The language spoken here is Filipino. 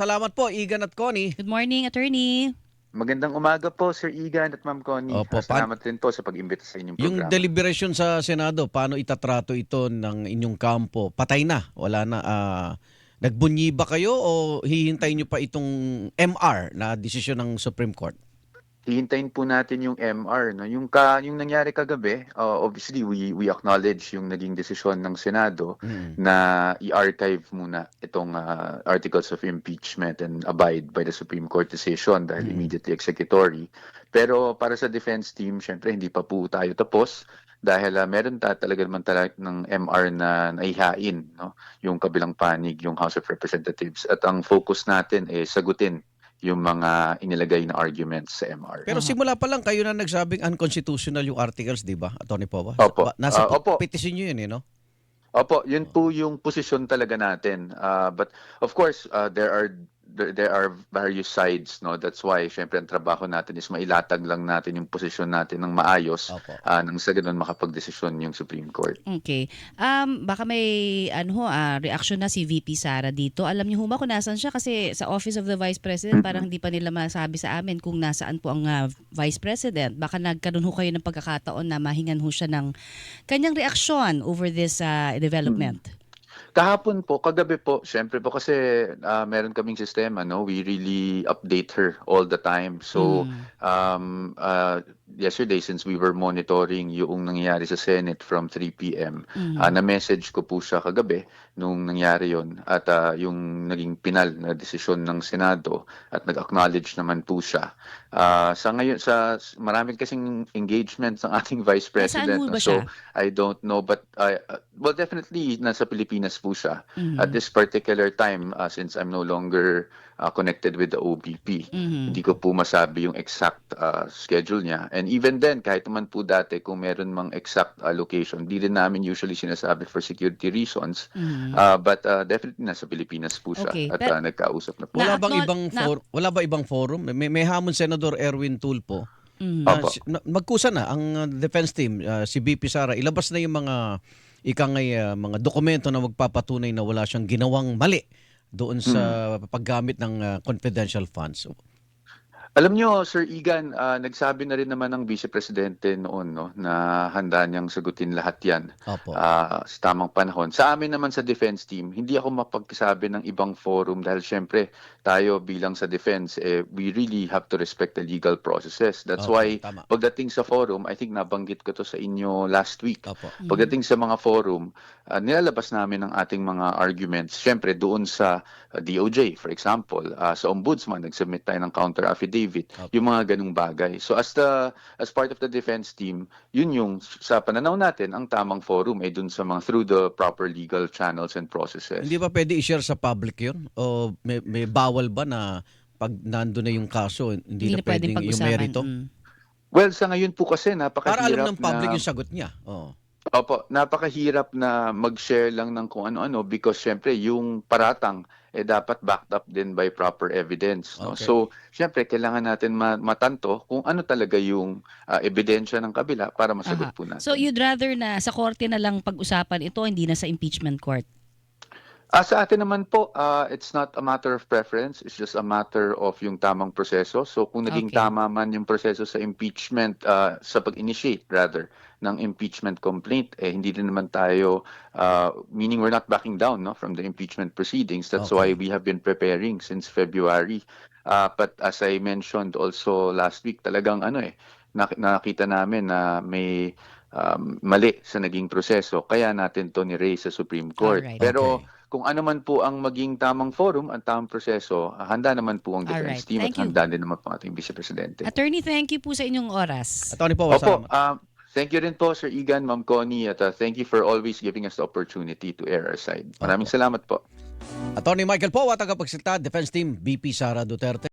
Salamat po, Igan at Connie. Good morning, attorney. Magandang umaga po, Sir Igan at Ma'am Connie. Opo, Ah, Salamat rin po sa pag-imbita sa inyong Yung programa. deliberation sa Senado, paano itatrato ito ng inyong kampo? Patay na, wala na. ah, nagbunyi ba kayo o hihintayin nyo pa itong MR na desisyon ng Supreme Court? Hihintayin po natin yung MR. No? Yung, ka, yung nangyari kagabi, uh, obviously we, we acknowledge yung naging desisyon ng Senado Mm. na i-archive muna itong uh, articles of impeachment and abide by the Supreme Court decision dahil Mm. immediately executory. Pero para sa defense team, syempre hindi pa po tayo tapos dahil uh, meron ta talaga naman talaga ng MR na naihain no? yung kabilang panig, yung House of Representatives. At ang focus natin is sagutin yung mga inilagay na arguments sa MR. Pero simula pa lang kayo na nagsabing unconstitutional yung articles, di ba, Atty. Pova? Opo. Ba- Nasa Ah, opo. petition nyo yun, eh, no? Opo, yun po yung posisyon talaga natin. Uh, but of course, uh, there are there, there are various sides, no? That's why syempre ang trabaho natin is mailatag lang natin yung posisyon natin ng maayos Opo. uh, nang sa ganun makapagdesisyon yung Supreme Court. Okay. Um, baka may ano ho, ah, reaction na si VP Sara dito. Alam niyo ho ba kung nasan siya? Kasi sa Office of the Vice President, parang hindi pa nila masabi sa amin kung nasaan po ang ah, Vice President. Baka nagkaroon ho kayo ng pagkakataon na mahingan ho siya ng kanyang reaksyon over this ah, development. Kahapon po, kagabi po, syempre po kasi uh, meron kaming sistema, no? We really update her all the time. So, Mm. um, uh, yesterday, since we were monitoring yung nangyayari sa Senate from 3 p.m., Mhm. Ah, na-message ko po siya kagabi nung nangyari yon at ah, yung naging pinal na desisyon ng Senado at nag-acknowledge naman po siya. Ah, sa ngayon sa maraming kasing engagements ng ating Vice President. Nasaan ho ba no? so siya? I don't know but I uh, well definitely nasa Pilipinas po siya Mhm. at this particular time ah, since I'm no longer ah, connected with the OBP. Mhm. Hindi ko po masabi yung exact ah, schedule niya. And even then, kahit naman po dati, kung meron mang exact ah, location, di rin namin usually sinasabi for security reasons. Mhm. Ah, but ah, definitely nasa Pilipinas po siya Okay, at pero- ah, nagkausap na po. Wala bang ibang for- wala ba ibang forum? May, may hamon Senador Erwin Tulpo. Si- na- magkusa na ang uh, defense team, uh, si BP Sara, ilabas na yung mga ikangay uh, mga dokumento na magpapatunay na wala siyang ginawang mali doon sa Hmm. paggamit ng uh, confidential funds. Alam nyo, Sir Igan, ah, nagsabi na rin naman ng Vice Presidente noon no, na handa niyang sagutin lahat yan Opo. ah, sa tamang panahon. Sa amin naman sa defense team, hindi ako mapagsabi ng ibang forum dahil syempre tayo bilang sa defense, eh, we really have to respect the legal processes. That's Opo, why tama. pagdating sa forum, I think nabanggit ko to sa inyo last week. Opo. Mhm. Pagdating sa mga forum, ah, nilalabas namin ang ating mga arguments. Siyempre, doon sa ah, DOJ, for example, ah, sa Ombudsman, nag-submit tayo ng counter affidavit, Okay. yung mga ganung bagay. So as the as part of the defense team, yun yung sa pananaw natin, ang tamang forum ay dun sa mga through the proper legal channels and processes. Hindi ba pwede i-share sa public yun? O may, may bawal ba na pag nando na yung kaso, hindi, Hindi na na pwedeng pwedeng yung merito? Mm. Well, sa ngayon po kasi Para napakahirap alam ng public na... yung sagot niya. Oo. Opo, napakahirap na mag-share lang ng kung ano-ano because syempre yung paratang eh dapat backed up din by proper evidence. No? Okay. So, syempre kailangan natin ma- matanto kung ano talaga yung ah, ebidensya ng kabila para masagot Aha. po natin. So you'd rather na sa korte na lang pag-usapan ito, hindi na sa impeachment court? Ah, sa atin naman po, ah, it's not a matter of preference. It's just a matter of yung tamang proseso. So kung naging Okay. tama man yung proseso sa impeachment, ah, sa pag-initiate rather, ng impeachment complaint, eh hindi din naman tayo, ah, meaning we're not backing down no, from the impeachment proceedings. That's Okay. why we have been preparing since February. Ah, but as I mentioned also last week, talagang ano eh, nak- nakita namin na may um, mali sa naging proseso. Kaya natin to ni-raise sa Supreme Court. Alright. Pero Okay. Kung ano man po ang maging tamang forum, ang tamang proseso, ah, handa naman po ang Alright. defense team Thank at you. handa din naman po ang ating Vice Presidente. Attorney, thank you po sa inyong oras. Attorney po, Opo, salamat. ah, thank you rin po Sir Igan, Ma'am Connie, at ah, thank you for always giving us the opportunity to air our side. Maraming salamat po. Attorney Michael Powa, tagapagsalita, Defense Team, BP Sara Duterte.